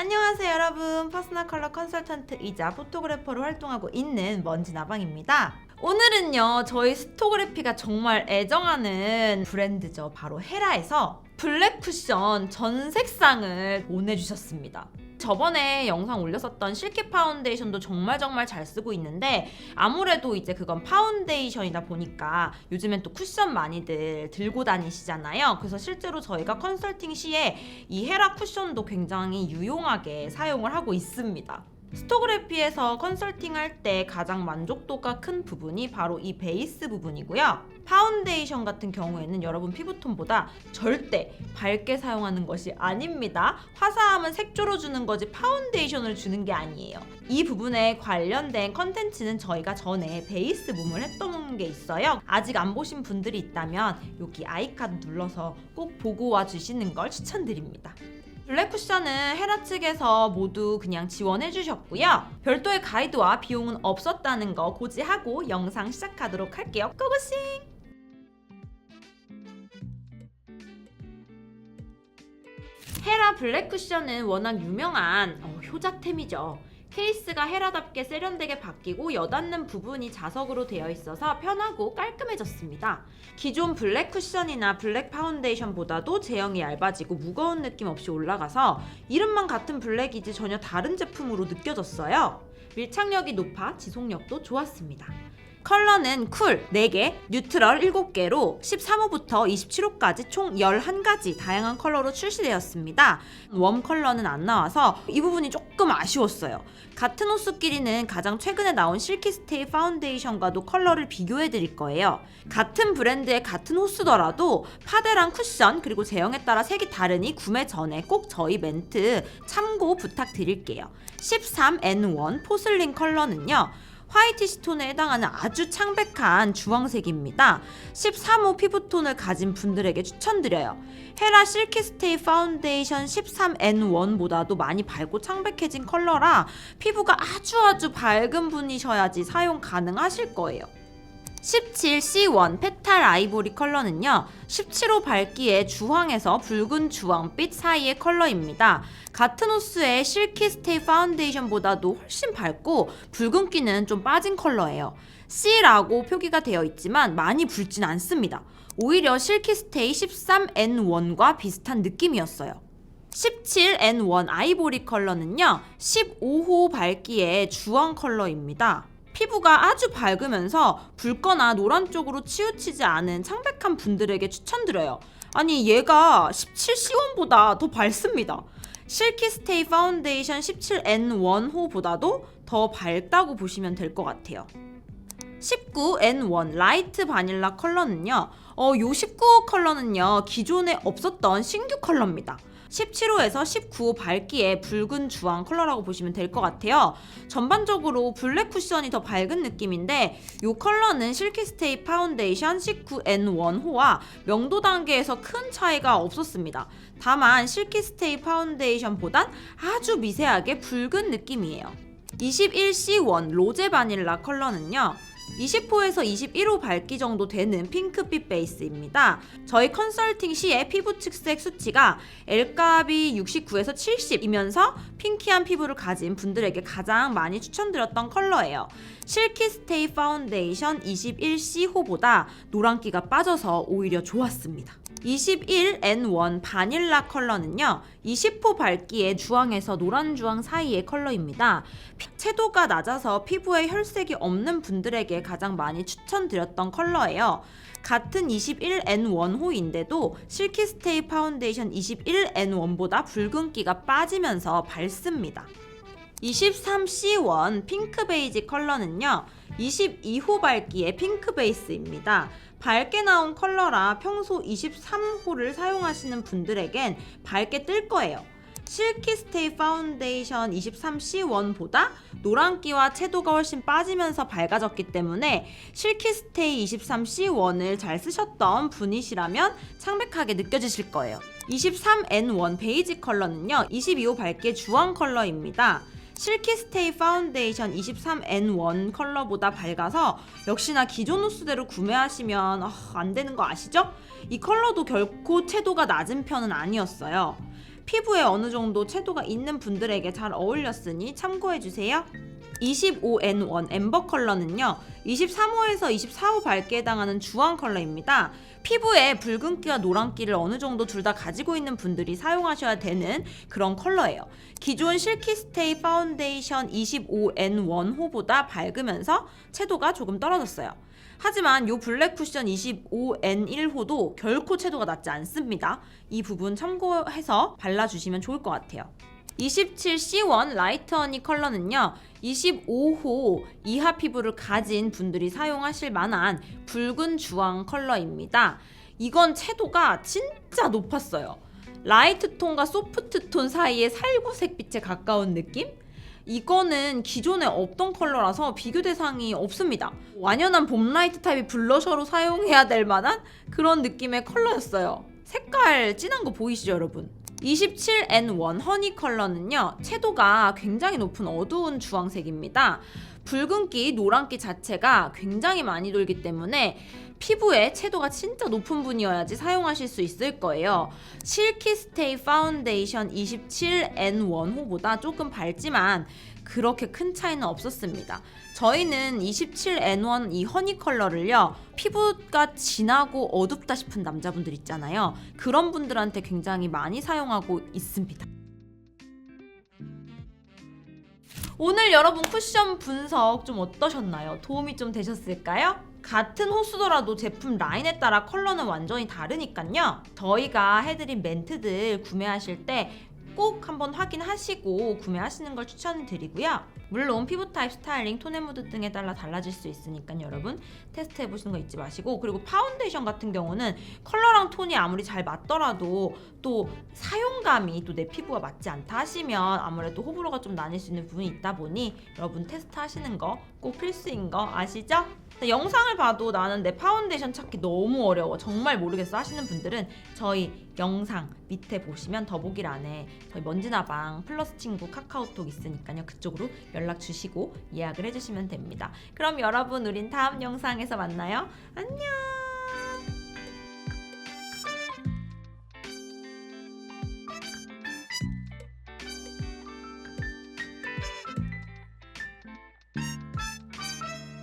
안녕하세요 여러분. 퍼스널 컬러 컨설턴트이자 포토그래퍼로 활동하고 있는 먼지나방입니다. 오늘은요 저희 스토그래피가 정말 애정하는 브랜드죠. 바로 헤라에서 블랙 쿠션 전 색상을 보내주셨습니다 저번에 영상 올렸었던 실키 파운데이션도 정말 정말 잘 쓰고 있는데 아무래도 이제 그건 파운데이션이다 보니까 요즘엔 또 쿠션 많이들 들고 다니시잖아요. 그래서 실제로 저희가 컨설팅 시에 이 헤라 쿠션도 굉장히 유용하게 사용을 하고 있습니다. 스토그래피에서 컨설팅 할 때 가장 만족도가 큰 부분이 바로 이 베이스 부분이고요. 파운데이션 같은 경우에는 여러분 피부톤보다 절대 밝게 사용하는 것이 아닙니다. 화사함은 색조로 주는 거지 파운데이션을 주는 게 아니에요. 이 부분에 관련된 컨텐츠는 저희가 전에 베이스 붐을 했던 게 있어요. 아직 안 보신 분들이 있다면 여기 아이카드 눌러서 꼭 보고 와 주시는 걸 추천드립니다. 블랙 쿠션은 헤라 측에서 모두 그냥 지원해 주셨고요. 별도의 가이드와 비용은 없었다는 거 고지하고 영상 시작하도록 할게요. 고고싱! 헤라 블랙 쿠션은 워낙 유명한 어, 효자템이죠. 케이스가 헤라답게 세련되게 바뀌고 여닫는 부분이 자석으로 되어 있어서 편하고 깔끔해졌습니다. 기존 블랙 쿠션이나 블랙 파운데이션보다도 제형이 얇아지고 무거운 느낌 없이 올라가서 이름만 같은 블랙이지 전혀 다른 제품으로 느껴졌어요. 밀착력이 높아 지속력도 좋았습니다. 컬러는 쿨 4개, 뉴트럴 7개로 13호부터 27호까지 총 11가지 다양한 컬러로 출시되었습니다. 웜 컬러는 안 나와서 이 부분이 조금 아쉬웠어요. 같은 호수끼리는 가장 최근에 나온 실키스테이 파운데이션과도 컬러를 비교해 드릴 거예요. 같은 브랜드의 같은 호수더라도 파데랑 쿠션 그리고 제형에 따라 색이 다르니 구매 전에 꼭 저희 멘트 참고 부탁드릴게요. 13N1 포슬린 컬러는요. 화이트 시톤에 해당하는 아주 창백한 주황색입니다. 13호 피부톤을 가진 분들에게 추천드려요. 헤라 실키스테이 파운데이션 13N1보다도 많이 밝고 창백해진 컬러라 피부가 아주 아주 밝은 분이셔야지 사용 가능하실 거예요. 17C1 페탈 아이보리 컬러는요 17호 밝기에 주황에서 붉은 주황빛 사이의 컬러입니다. 같은 호수의 실키 스테이 파운데이션보다도 훨씬 밝고 붉은기는 좀 빠진 컬러예요. C라고 표기가 되어 있지만 많이 붉진 않습니다. 오히려 실키 스테이 13N1과 비슷한 느낌이었어요. 17N1 아이보리 컬러는요 15호 밝기의 주황 컬러입니다 피부가 아주 밝으면서 붉거나 노란 쪽으로 치우치지 않은 창백한 분들에게 추천드려요. 아니 얘가 17C1보다 더 밝습니다. 실키스테이 파운데이션 17N1 호보다도 더 밝다고 보시면 될 것 같아요. 19N1 라이트 바닐라 컬러는요. 어, 요 19호 컬러는요. 기존에 없었던 신규 컬러입니다. 17호에서 19호 밝기의 붉은 주황 컬러라고 보시면 될 것 같아요. 전반적으로 블랙 쿠션이 더 밝은 느낌인데 이 컬러는 실키스테이 파운데이션 19N1호와 명도 단계에서 큰 차이가 없었습니다. 다만 실키스테이 파운데이션보단 아주 미세하게 붉은 느낌이에요. 21C1 로제 바닐라 컬러는요. 20호에서 21호 밝기 정도 되는 핑크빛 베이스입니다. 저희 컨설팅 시에 피부 측색 수치가 L값이 69에서 70이면서 핑키한 피부를 가진 분들에게 가장 많이 추천드렸던 컬러예요. 실키 스테이 파운데이션 21C호보다 노란기가 빠져서 오히려 좋았습니다. 21N1 바닐라 컬러는요 20호 밝기의 주황에서 노란 주황 사이의 컬러입니다. 채도가 낮아서 피부에 혈색이 없는 분들에게 가장 많이 추천드렸던 컬러예요. 같은 21N1 호인데도 실키스테이 파운데이션 21N1보다 붉은기가 빠지면서 밝습니다 23C1 핑크 베이지 컬러는요 22호 밝기의 핑크 베이스입니다 밝게 나온 컬러라 평소 23호를 사용하시는 분들에겐 밝게 뜰 거예요. 실키 스테이 파운데이션 23C1보다 노란기와 채도가 훨씬 빠지면서 밝아졌기 때문에 실키 스테이 23C1을 잘 쓰셨던 분이시라면 창백하게 느껴지실 거예요. 23N1 베이지 컬러는요, 22호 밝기의 주황 컬러입니다. 실키스테이 파운데이션 23N1 컬러보다 밝아서 역시나 기존 호수대로 구매하시면 아, 안 되는 거 아시죠? 이 컬러도 결코 채도가 낮은 편은 아니었어요. 피부에 어느 정도 채도가 있는 분들에게 잘 어울렸으니 참고해주세요. 25N1 엠버 컬러는요 23호에서 24호 밝기에 해당하는 주황 컬러입니다. 피부에 붉은기와 노란기를 어느 정도 둘 다 가지고 있는 분들이 사용하셔야 되는 그런 컬러예요. 기존 실키스테이 파운데이션 25N1호보다 밝으면서 채도가 조금 떨어졌어요 하지만 이 블랙 쿠션 25N1호도 결코 채도가 낮지 않습니다 이 부분 참고해서 발라주시면 좋을 것 같아요 27C1 라이트 허니 컬러는요. 25호 이하 피부를 가진 분들이 사용하실 만한 붉은 주황 컬러입니다. 이건 채도가 진짜 높았어요. 라이트 톤과 소프트 톤 사이의 살구색 빛에 가까운 느낌? 이거는 기존에 없던 컬러라서 비교 대상이 없습니다. 완연한 봄 라이트 타입의 블러셔로 사용해야 될 만한 그런 느낌의 컬러였어요. 색깔 진한 거 보이시죠, 여러분? 27N1 허니 컬러는요, 채도가 굉장히 높은 어두운 주황색입니다. 붉은기, 노란기 자체가 굉장히 많이 돌기 때문에 피부에 채도가 진짜 높은 분이어야지 사용하실 수 있을 거예요. 실키 스테이 파운데이션 27N1 호보다 조금 밝지만 그렇게 큰 차이는 없었습니다. 저희는 27N1 이 허니 컬러를요, 피부가 진하고 어둡다 싶은 남자분들 있잖아요. 그런 분들한테 굉장히 많이 사용하고 있습니다. 오늘 여러분 쿠션 분석 좀 어떠셨나요? 도움이 좀 되셨을까요? 같은 호수더라도 제품 라인에 따라 컬러는 완전히 다르니까요. 저희가 해드린 멘트들 구매하실 때 꼭 한번 확인하시고 구매하시는 걸 추천드리고요. 물론 피부 타입, 스타일링, 톤 앤 무드 등에 따라 달라질 수 있으니까 여러분 테스트 해보시는 거 잊지 마시고 그리고 파운데이션 같은 경우는 컬러랑 톤이 아무리 잘 맞더라도 또 사용감이 또 내 피부가 맞지 않다 하시면 아무래도 호불호가 좀 나뉠 수 있는 부분이 있다 보니 여러분 테스트 하시는 거 꼭 필수인 거 아시죠? 영상을 봐도 나는 내 파운데이션 찾기 너무 어려워. 정말 모르겠어. 하시는 분들은 저희 영상 밑에 보시면 더보기란에 저희 먼지나방 플러스 친구 카카오톡 있으니까요. 그쪽으로 연락 주시고 예약을 해주시면 됩니다. 그럼 여러분 우린 다음 영상에서 만나요. 안녕